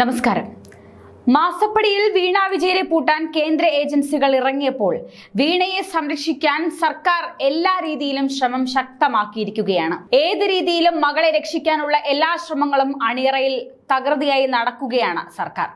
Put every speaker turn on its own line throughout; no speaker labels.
നമസ്കാരം. മാസപ്പടിയിൽ വീണ വിജയരെ പൂട്ടാൻ കേന്ദ്ര ഏജൻസികൾ ഇറങ്ങിയപ്പോൾ വീണയെ സംരക്ഷിക്കാൻ സർക്കാർ എല്ലാ രീതിയിലും ശ്രമം ശക്തമാക്കിയിരിക്കുകയാണ്. ഏത് രീതിയിലും മകളെ രക്ഷിക്കാനുള്ള എല്ലാ ശ്രമങ്ങളും അണിയറയിൽ തകൃതിയായി നടക്കുകയാണ് സർക്കാർ.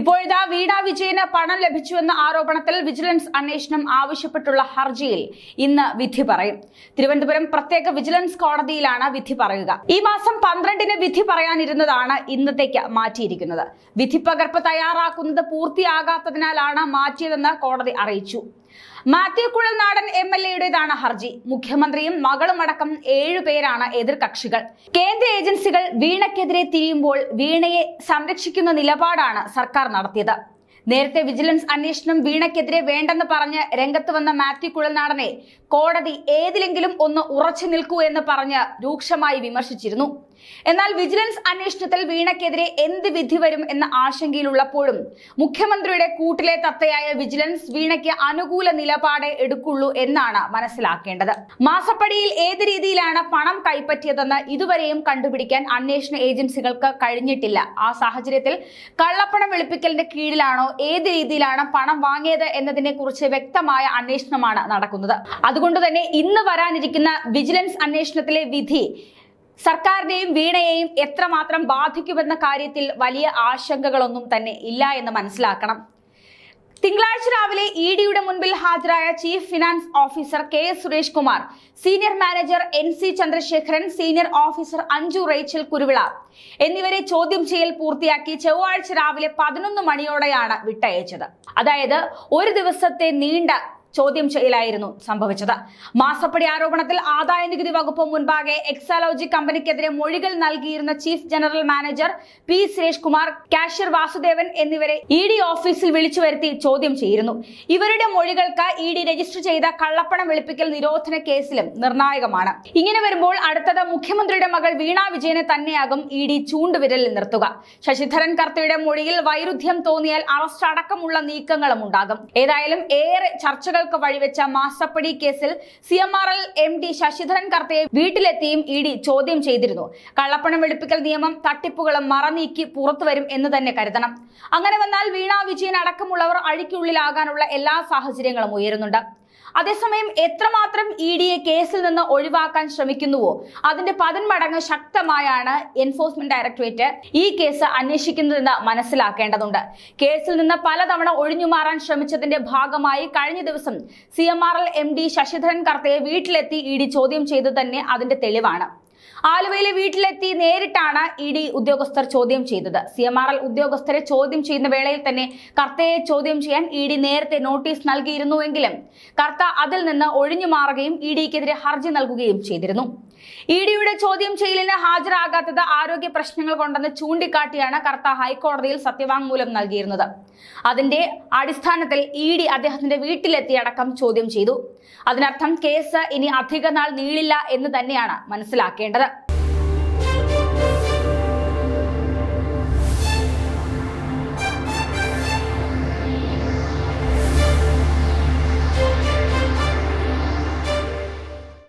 ഇപ്പോഴിതാ വീണ വിജയന് പണം ലഭിച്ചുവെന്ന ആരോപണത്തിൽ വിജിലൻസ് അന്വേഷണം ആവശ്യപ്പെട്ടുള്ള ഹർജിയിൽ ഇന്ന് വിധി പറയും. തിരുവനന്തപുരം പ്രത്യേക വിജിലൻസ് കോടതിയിലാണ് വിധി പറയുക. ഈ മാസം പന്ത്രണ്ടിന് വിധി പറയാനിരുന്നതാണ് ഇന്നത്തേക്ക് മാറ്റിയിരിക്കുന്നത്. വിധി പകർപ്പ് തയ്യാറാക്കുന്നത് പൂർത്തിയാകാത്തതിനാലാണ് മാറ്റിയതെന്ന് കോടതി അറിയിച്ചു. മാത്യു കുഴൽനാടൻ എം എൽ എയുടേതാണ് ഹർജി. മുഖ്യമന്ത്രിയും മകളും അടക്കം ഏഴുപേരാണ് എതിർകക്ഷികൾ കേന്ദ്ര ഏജൻസികൾ വീണയ്ക്കെതിരെ തിരിയുമ്പോൾ വീണയെ സംരക്ഷിക്കുന്ന നിലപാടാണ് സർക്കാർ നടത്തിയത്. നേരത്തെ വിജിലൻസ് അന്വേഷണം വീണയ്ക്കെതിരെ വേണ്ടെന്ന് പറഞ്ഞ് രംഗത്ത് വന്ന മാത്യു കുഴൽനാടനെ കോടതി ഏതിലെങ്കിലും ഒന്ന് ഉറച്ചു നിൽക്കൂ എന്ന് പറഞ്ഞ് രൂക്ഷമായി വിമർശിച്ചിരുന്നു. എന്നാൽ വിജിലൻസ് അന്വേഷണത്തിൽ വീണയ്ക്കെതിരെ എന്ത് വിധി വരും എന്ന ആശങ്കയിലുള്ളപ്പോഴും മുഖ്യമന്ത്രിയുടെ കൂട്ടിലെ തത്തയായ വിജിലൻസ് വീണയ്ക്ക് അനുകൂല നിലപാടേ എടുക്കുള്ളൂ എന്നാണ് മനസ്സിലാക്കേണ്ടത്. മാസപ്പടിയിൽ ഏത് രീതിയിലാണ് പണം കൈപ്പറ്റിയതെന്ന് ഇതുവരെയും കണ്ടുപിടിക്കാൻ അന്വേഷണ ഏജൻസികൾക്ക് കഴിഞ്ഞിട്ടില്ല. ആ സാഹചര്യത്തിൽ കള്ളപ്പണം വെളുപ്പിക്കലിന്റെ കീഴിലാണോ ഏത് രീതിയിലാണ് പണം വാങ്ങിയത് എന്നതിനെ കുറിച്ച് വ്യക്തമായ അന്വേഷണമാണ് നടക്കുന്നത്. അതുകൊണ്ട് തന്നെ ഇന്ന് വരാനിരിക്കുന്ന വിജിലൻസ് അന്വേഷണത്തിലെ വിധി സർക്കാരിനെയും വീണയെയും എത്രമാത്രം ബാധിക്കുമെന്ന കാര്യത്തിൽ വലിയ ആശങ്കകളൊന്നും തന്നെ ഇല്ല എന്ന് മനസ്സിലാക്കണം. തിങ്കളാഴ്ച രാവിലെ ഇ ഡിയുടെ മുൻപിൽ ഹാജരായ chief finance officer K S Suresh Kumar senior manager N C Chandrasekharan senior officer Anju Rachel Kuruvila എന്നിവരെ ചോദ്യം ചെയ്യൽ പൂർത്തിയാക്കി ചൊവ്വാഴ്ച രാവിലെ പതിനൊന്ന് മണിയോടെയാണ് വിട്ടയച്ചത്. അതായത് ഒരു ദിവസത്തെ നീണ്ട ചോദ്യം ചെയ്യലായിരുന്നു സംഭവിച്ചത്. മാസപ്പടി ആരോപണത്തിൽ ആദായ നികുതി വകുപ്പ് മുൻപാകെ എക്സാലോജി കമ്പനിക്കെതിരെ മൊഴികൾ നൽകിയിരുന്ന chief general manager P Suresh Kumar cashier Vasudevan എന്നിവരെ ഇ ഡി ഓഫീസിൽ വിളിച്ചു വരുത്തി ചോദ്യം ചെയ്തിരുന്നു. ഇവരുടെ മൊഴികൾക്ക് ഇ ഡി രജിസ്റ്റർ ചെയ്ത കള്ളപ്പണം വെളുപ്പിക്കൽ നിരോധന കേസിലും നിർണായകമാണ്. ഇങ്ങനെ വരുമ്പോൾ അടുത്തത് മുഖ്യമന്ത്രിയുടെ മകൾ വീണ വിജയനെ തന്നെയാകും ഇ ഡി ചൂണ്ടുവിരലിൽ നിർത്തുക. ശശിധരൻ കർത്തയുടെ മൊഴിയിൽ വൈരുദ്ധ്യം തോന്നിയാൽ അറസ്റ്റ് അടക്കമുള്ള നീക്കങ്ങളും ഉണ്ടാകും. ഏതായാലും ഏറെ ചർച്ചകൾക്ക് വഴിവെച്ച മാസപ്പടി കേസിൽ C M R L M D Sasidharan കർത്തയെ വീട്ടിലെത്തിയും ഇ ഡി ചോദ്യം ചെയ്തിരുന്നു. കള്ളപ്പണം വെളുപ്പിക്കൽ നിയമം തട്ടിപ്പുകളും മറനീക്കി പുറത്തുവരും എന്ന് തന്നെ കരുതണം. അങ്ങനെ വന്നാൽ വീണാ വിജയൻ അടക്കമുള്ളവർ അഴിക്കുള്ളിലാകാനുള്ള എല്ലാ സാഹചര്യങ്ങളും ഉയരുന്നുണ്ട്. അതേസമയം എത്രമാത്രം ഇ ഡിയെ കേസിൽ നിന്ന് ഒഴിവാക്കാൻ ശ്രമിക്കുന്നുവോ? അതിന്റെ പതിന്മടങ്ങ് ശക്തമായാണ് എൻഫോഴ്സ്മെന്റ് ഡയറക്ടറേറ്റ് ഈ കേസ് അന്വേഷിക്കുന്നതെന്ന് മനസ്സിലാക്കേണ്ടതുണ്ട്. കേസിൽ നിന്ന് പലതവണ ഒഴിഞ്ഞു മാറാൻ ശ്രമിച്ചതിന്റെ ഭാഗമായി കഴിഞ്ഞ ദിവസം C M R L M D Sasidharan കർത്തയെ വീട്ടിലെത്തി ഇ ഡി ചോദ്യം ചെയ്തു തന്നെ അതിന്റെ തെളിവാണ്. ആലുവയിലെ വീട്ടിലെത്തി നേരിട്ടാണ് ഇ ഡി ഉദ്യോഗസ്ഥർ ചോദ്യം ചെയ്തത്. സി എം ആർ എൽ ഉദ്യോഗസ്ഥരെ ചോദ്യം ചെയ്യുന്ന വേളയിൽ തന്നെ കർത്തയെ ചോദ്യം ചെയ്യാൻ ഇ ഡി നേരത്തെ നോട്ടീസ് നൽകിയിരുന്നുവെങ്കിലും കർത്ത അതിൽ നിന്ന് ഒഴിഞ്ഞു മാറുകയും ഇ ഡിക്കെതിരെ ഹർജി നൽകുകയും ചെയ്തിരുന്നു. ഇ ഡിയുടെ ചോദ്യം ചെയ്യലിന് ഹാജരാകാത്തത് ആരോഗ്യ പ്രശ്നങ്ങൾ കൊണ്ടെന്ന് ചൂണ്ടിക്കാട്ടിയാണ് കർത്ത ഹൈക്കോടതിയിൽ സത്യവാങ്മൂലം നൽകിയിരുന്നത്. അതിന്റെ അടിസ്ഥാനത്തിൽ ഇ ഡി അദ്ദേഹത്തിന്റെ വീട്ടിലെത്തി അടക്കം ചോദ്യം ചെയ്തു. അതിനർത്ഥം കേസ് ഇനി അധിക നാൾ നീളില്ല എന്ന് തന്നെയാണ് മനസ്സിലാക്കേണ്ടത്. ചെയ്യേണ്ടത്